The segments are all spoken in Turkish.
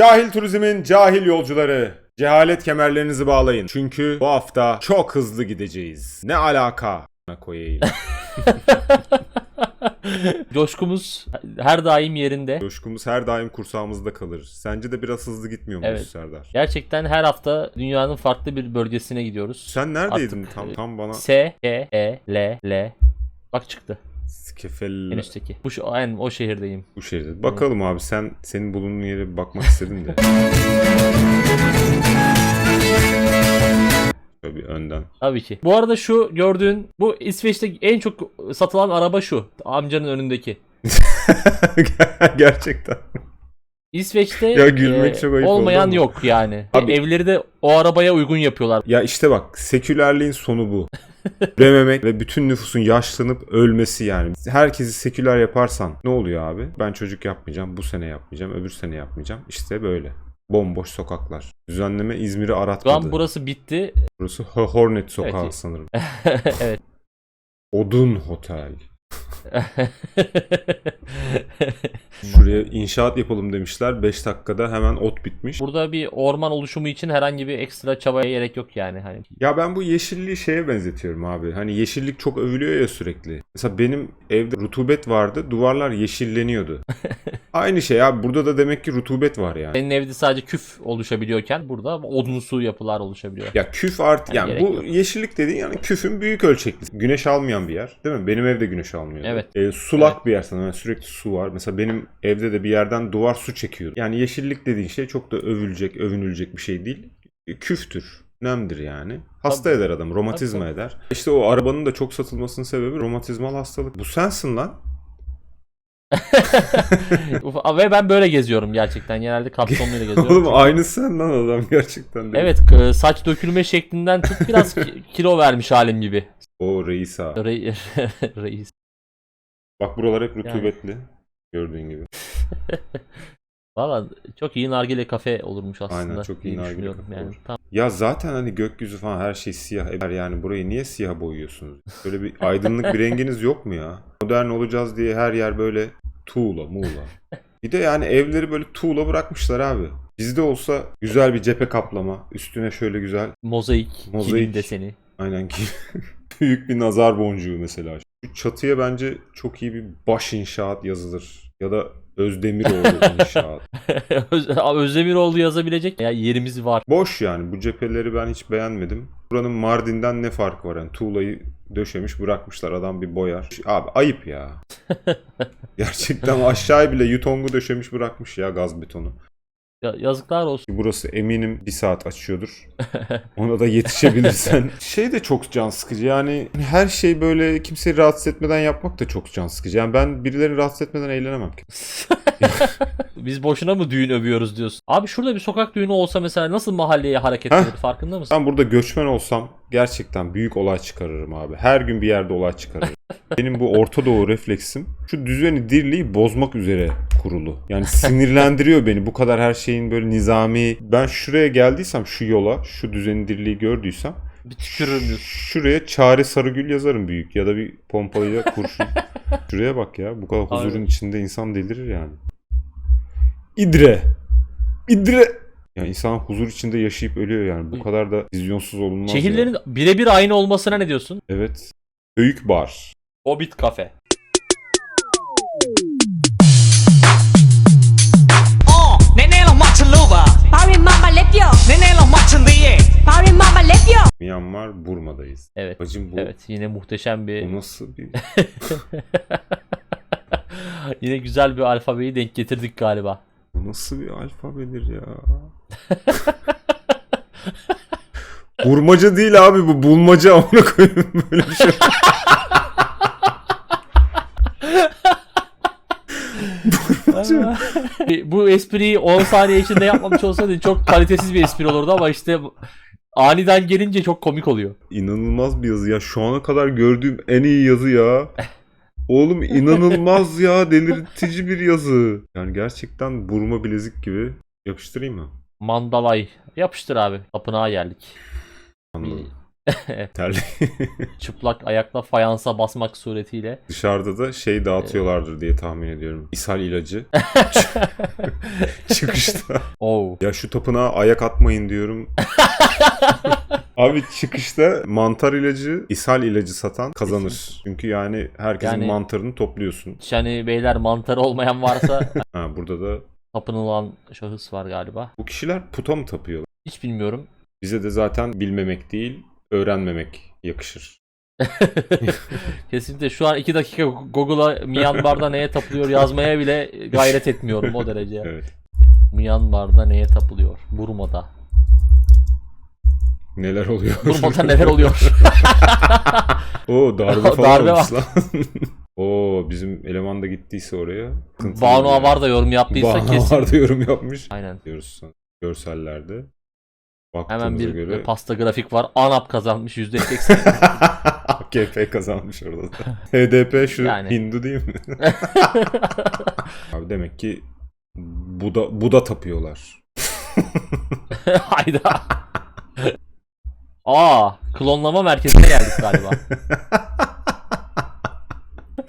Cahil turizmin cahil yolcuları. Cehalet kemerlerinizi bağlayın. Çünkü bu hafta çok hızlı gideceğiz. Ne alaka? koyayım. Coşkumuz her daim yerinde. Coşkumuz her daim kursağımızda kalır. Sence de biraz hızlı gitmiyor muyuz Evet. Serdar? Gerçekten her hafta dünyanın farklı bir bölgesine gidiyoruz. Sen neredeydin Artık, tam e, tam bana? S, K, E, L, L. Bak çıktı Skefel en üstteki. Bu şu, aynen o şehirdeyim. bu şehirde. Bakalım abi sen senin bulunduğun yere bakmak istedim de. Bir önden. Tabii ki. Bu arada şu gördüğün bu İsveç'te en çok satılan araba şu. Amcanın önündeki. Gerçekten. İsveç'te Ya gülmek e, çok ayıp olmayan yok yani. Abi- Evleri de o arabaya uygun yapıyorlar. Ya işte bak sekülerliğin sonu bu. Ürememek ve bütün nüfusun yaşlanıp ölmesi yani. Herkesi seküler yaparsan ne oluyor abi? Ben çocuk yapmayacağım, bu sene yapmayacağım, öbür sene yapmayacağım. İşte böyle. Bomboş sokaklar. Düzenleme İzmir'i aratmadı. an burası bitti. Burası Ho- Hornet sokağı Evet. sanırım. evet. Odun Hotel. Şuraya inşaat yapalım demişler. 5 dakikada hemen ot bitmiş. Burada bir orman oluşumu için herhangi bir ekstra çabaya gerek yok yani. Hani Ya ben bu yeşilliği şeye benzetiyorum abi. Hani yeşillik çok övülüyor ya sürekli. Mesela benim evde rutubet vardı. Duvarlar yeşilleniyordu. Aynı şey abi. Burada da demek ki rutubet var yani. senin evde sadece küf oluşabiliyorken burada odunsu yapılar oluşabiliyor. Ya küf art Yani yani bu yok. yeşillik dediğin yani küfün büyük ölçekli. Güneş almayan bir yer. Değil mi? Benim evde güneş almıyor. Evet. Ee, sulak bir yer sana. Yani sürekli su var. Mesela benim evde de bir yerden duvar su çekiyor. Yani yeşillik dediğin şey çok da övülecek, övünülecek bir şey değil. E, Küftür. Nemdir yani. Hasta Tabii. eder adam. Romatizma Tabii, eder. İşte o arabanın da çok satılmasının sebebi romatizmal hastalık. Bu sensin lan. Ve ben böyle geziyorum gerçekten. Genelde kapşonluyla geziyorum. Oğlum aynı sen lan adam gerçekten. değil. Evet saç dökülme şeklinden tut biraz ki- kilo vermiş halim gibi. O reis ha. Re- Reis. Bak buralar hep rutubetli. Gördüğün gibi. Valla çok iyi nargile kafe olurmuş aslında. Aynen, çok iyi nargile kafe yani. olur. Tamam. Ya zaten hani gökyüzü falan her şey siyah. E, Yani burayı niye siyah boyuyorsunuz? Böyle bir aydınlık bir renginiz yok mu ya? Modern olacağız diye her yer böyle tuğla muğla. Bir de yani evleri böyle tuğla bırakmışlar abi. Bizde olsa güzel bir cephe kaplama. Üstüne şöyle güzel Mozaik, Mozaik. kilim deseni. aynen ki büyük bir nazar boncuğu mesela. Şu çatıya bence çok iyi bir baş inşaat yazılır. Ya da Özdemiroğlu inşaat. Öz- Özdemiroğlu yazabilecek ya yerimiz var. Boş yani bu cepheleri ben hiç beğenmedim. Buranın Mardin'den ne farkı var? Yani tuğlayı döşemiş bırakmışlar adam bir boyar. Abi ayıp ya. Gerçekten aşağıya bile yutongu döşemiş bırakmış ya gaz betonu. Ya, yazıklar olsun. Burası eminim bir saat açıyordur. Ona da yetişebilirsen. şey de çok can sıkıcı yani her şey böyle kimseyi rahatsız etmeden yapmak da çok can sıkıcı. Yani ben birilerini rahatsız etmeden eğlenemem ki. Biz boşuna mı düğün övüyoruz diyorsun. Abi şurada bir sokak düğünü olsa mesela nasıl mahalleye hareket eder farkında mısın? Ben burada göçmen olsam gerçekten büyük olay çıkarırım abi. Her gün bir yerde olay çıkarırım. Benim bu Orta Doğu refleksim şu düzeni dirliği bozmak üzere kurulu. Yani sinirlendiriyor beni bu kadar her şeyin böyle nizami. Ben şuraya geldiysem şu yola, şu düzeni dirliği gördüysem Bir tükürür müyüz? şuraya Çare Sarıgül yazarım büyük ya da bir pompalıyla kurşun. Şuraya bak ya bu kadar huzurun Abi. içinde insan delirir yani. İdre. İdre. Ya insan huzur içinde yaşayıp ölüyor yani. Bu kadar da vizyonsuz olunmaz. Şehirlerin birebir aynı olmasına ne diyorsun? Evet. Büyük bar. Hobbit kafe. Myanmar, Burma'dayız. Evet. Bacım bu, Evet yine muhteşem bir bu nasıl bir... yine güzel bir alfabeyi denk getirdik galiba. Bu nasıl bir alfabedir ya? Burmaca değil abi bu bulmaca amına koyayım böyle bir şey. Bu espriyi 10 saniye içinde yapmamış olsaydı çok kalitesiz bir espri olurdu ama işte aniden gelince çok komik oluyor. İnanılmaz bir yazı ya. Şu ana kadar gördüğüm en iyi yazı ya. Oğlum inanılmaz ya. Delirtici bir yazı. Yani gerçekten burma bilezik gibi. Yapıştırayım mı? Mandalay. Yapıştır abi. Tapınağa geldik. Anladım. Terli. Çıplak ayakla fayansa basmak suretiyle. Dışarıda da şey dağıtıyorlardır diye tahmin ediyorum. İshal ilacı. Çıkışta. Oh. Ya şu tapınağa ayak atmayın diyorum. Abi çıkışta mantar ilacı, ishal ilacı satan kazanır. Çünkü yani herkesin Yani- mantarını topluyorsun. Yani beyler mantarı olmayan varsa Ha burada da tapınılan şahıs var galiba. bu kişiler puta mı tapıyor? Hiç bilmiyorum. Bize de zaten bilmemek değil, öğrenmemek yakışır. Kesinlikle şu an 2 dakika Google'a Myanmar'da neye tapılıyor yazmaya bile gayret etmiyorum o derece. Evet. Myanmar'da neye tapılıyor? Burma'da. Neler oluyor? Burma'da neler oluyor? Oo darbe falan Darbe olmuş lan. Oo bizim eleman da gittiyse oraya. Banu. Avar da yorum yaptıysa Banu kesin. Avar da yorum yapmış. Aynen. Diyoruz görsellerde. Baktığımıza Hemen bir göre pasta grafik var. ANAP kazanmış %80. AKP kazanmış orada da. HDP şu Yani. Hindu değil mi? Abi demek ki Buda, Buda tapıyorlar. Hayda. Aa, klonlama merkezine geldik galiba.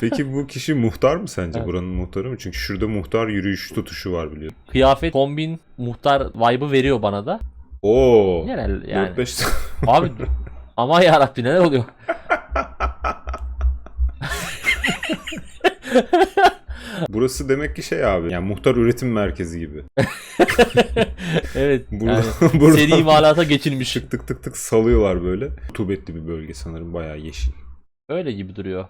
Peki bu kişi muhtar mı sence? Evet. Buranın muhtarı mı? Çünkü şurada muhtar yürüyüş tutuşu var biliyorum. Kıyafet, kombin, muhtar vibe'ı veriyor bana da. Oo. Genel yani. 4-5 Abi aman yarabbi neler oluyor? Burası demek ki şey abi. Yani muhtar üretim merkezi gibi. evet. Burada, yani burada seri imalata geçilmiş. tık tık tık tık salıyorlar böyle. Rutubetli bir bölge sanırım bayağı yeşil. Öyle gibi duruyor.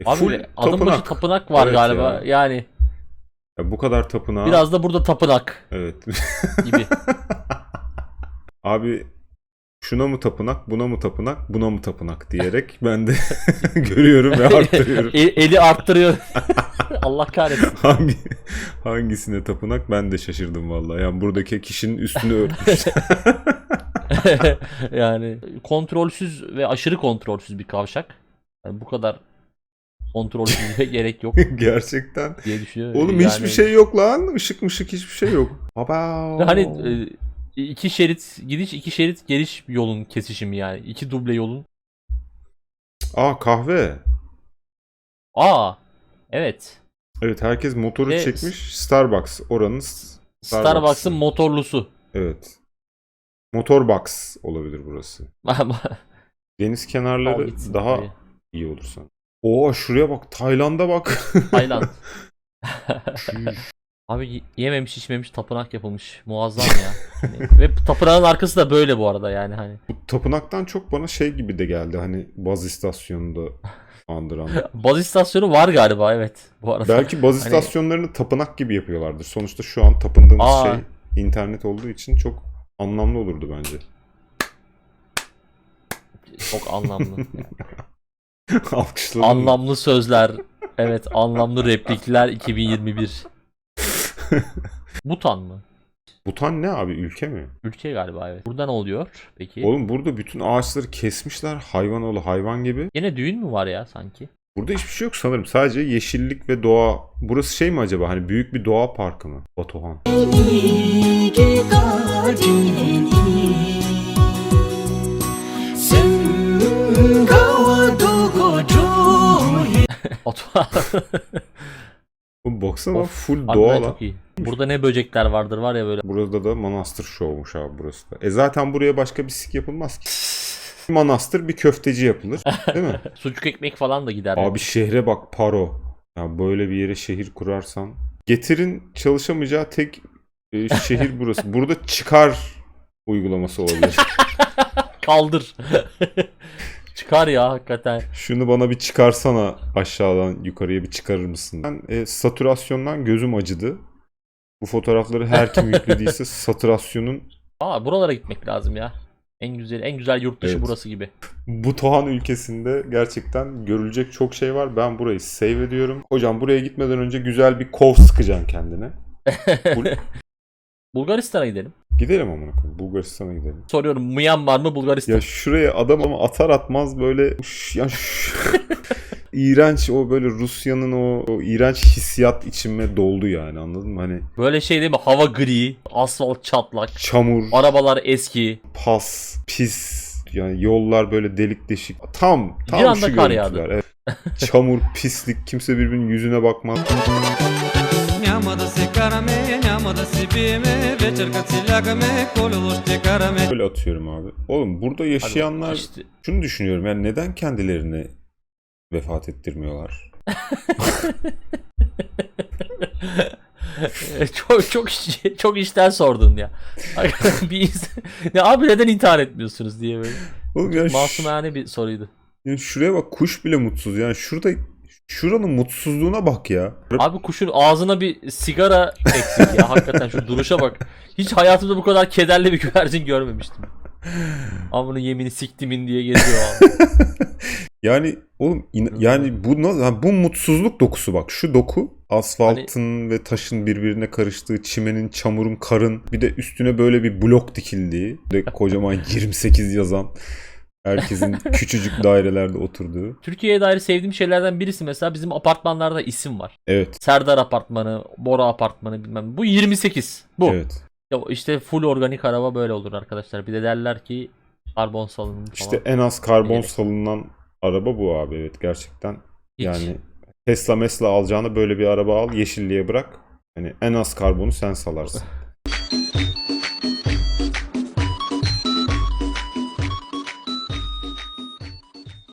E, Abi adım başı tapınak var Evet galiba. ya. Yani Ya bu kadar tapınağı. biraz da burada tapınak Evet. gibi. Abi şuna mı tapınak, buna mı tapınak, buna mı tapınak diyerek ben de görüyorum ve arttırıyorum. Eli arttırıyor. Allah kahretsin. Hangi hangisine tapınak ben de şaşırdım vallahi. Yani buradaki kişinin üstünü örtmüş. yani kontrolsüz ve aşırı kontrolsüz bir kavşak. Yani bu kadar kontrolsüzlüğe gerek yok Gerçekten. diye düşünüyorum. Oğlum Yani- hiçbir şey yok lan. Işık mışık hiçbir şey yok. Baba. Hani e, iki şerit gidiş iki şerit geliş yolun kesişimi yani. iki duble yolun. Aa kahve. Aa evet. Evet herkes motoru Ve- çekmiş. Starbucks oranın Starbucks'ın motorlusu. evet. Motorbox olabilir burası. Deniz Al kenarları gitsin daha iyi olur sanırım. Oo şuraya bak. Tayland'a bak. Tayland. Abi yememiş içmemiş tapınak yapılmış. Muazzam ya. Hani- ve tapınağın arkası da böyle bu arada yani hani. Bu tapınaktan çok bana şey gibi de geldi. Hani baz istasyonunda andıran. Baz istasyonu var galiba evet bu arada. Belki baz Hani- istasyonlarını tapınak gibi yapıyorlardır. Sonuçta şu an tapındığımız Aa. şey internet olduğu için çok anlamlı olurdu bence. Çok anlamlı. Alkışladım. anlamlı sözler. Evet anlamlı replikler 2021. Butan mı? Butan ne abi ülke mi? Ülke galiba evet. Burada ne oluyor peki? Oğlum burada bütün ağaçları kesmişler hayvan oğlu hayvan gibi. Yine düğün mü var ya sanki? Burada hiçbir şey yok sanırım. Sadece yeşillik ve doğa. Burası şey mi acaba? Hani büyük bir doğa parkı mı? Batuhan. Oğlum baksana Of, full Harbiden doğa lan. çok iyi. Burada ne böcekler vardır var ya böyle. Burada da manastır şovmuş abi burası da. E zaten buraya başka bir sik yapılmaz ki. Manastır bir köfteci yapılır. Değil mi? Sucuk ekmek falan da gider. Abi şehre bak Paro. Ya böyle bir yere şehir kurarsan. Getir'in çalışamayacağı tek e, şehir burası. Burada çıkar uygulaması olabilir. Kaldır. Çıkar ya hakikaten. Şunu bana bir çıkarsana aşağıdan yukarıya bir çıkarır mısın? Ben e, satürasyondan gözüm acıdı. Bu fotoğrafları her kim yüklediyse satürasyonun Aa buralara gitmek lazım ya. En güzel en güzel yurt dışı Evet. burası gibi. bu Tohan ülkesinde gerçekten görülecek çok şey var. Ben burayı save ediyorum. Hocam buraya gitmeden önce güzel bir kov sıkacaksın kendine. Bu- Bulgaristan'a gidelim. Gidelim amına koyayım. Bulgaristan'a gidelim. Soruyorum Myanmar mı Bulgaristan? Ya şuraya adam ama atar atmaz böyle ş- ya iğrenç o böyle Rusya'nın o, o iğrenç hissiyat içime doldu yani anladın mı? Hani Böyle şey değil mi? Hava gri, asfalt çatlak, çamur, arabalar eski. pas, pis. Yani yollar böyle delik deşik. Tam tam Bir anda şu kar yağdı. Evet. Çamur, pislik, kimse birbirinin yüzüne bakmaz. Böyle atıyorum abi. Oğlum burada yaşayanlar işte- şunu düşünüyorum. Yani neden kendilerini vefat ettirmiyorlar? çok çok çok işten sordun ya. bir ins- ya abi neden intihar etmiyorsunuz diye böyle. Oğlum Masumane bir soruydu. yani şuraya bak kuş bile mutsuz. Yani şurada şuranın mutsuzluğuna bak ya. Abi kuşun ağzına bir sigara eksik ya. Hakikaten şu duruşa bak. Hiç hayatımda bu kadar kederli bir güvercin görmemiştim. Amına yemini siktimin diye geziyor abi. Yani oğlum in- yani bu na- yani bu mutsuzluk dokusu bak şu doku asfaltın ve taşın birbirine karıştığı çimenin çamurun karın bir de üstüne böyle bir blok dikildiği de kocaman 28 yazan herkesin küçücük dairelerde oturduğu. Türkiye'ye dair sevdiğim şeylerden birisi mesela bizim apartmanlarda isim var. Evet. Serdar apartmanı, Bora apartmanı bilmem. Bu 28. Bu. Evet. Ya işte full organik araba böyle olur arkadaşlar. Bir de derler ki karbon salınımı falan. İşte en az karbon Diyelim. salınan araba bu abi evet gerçekten. Hiç. Yani Tesla Mesla alacağını böyle bir araba al yeşilliğe bırak. Hani en az karbonu sen salarsın.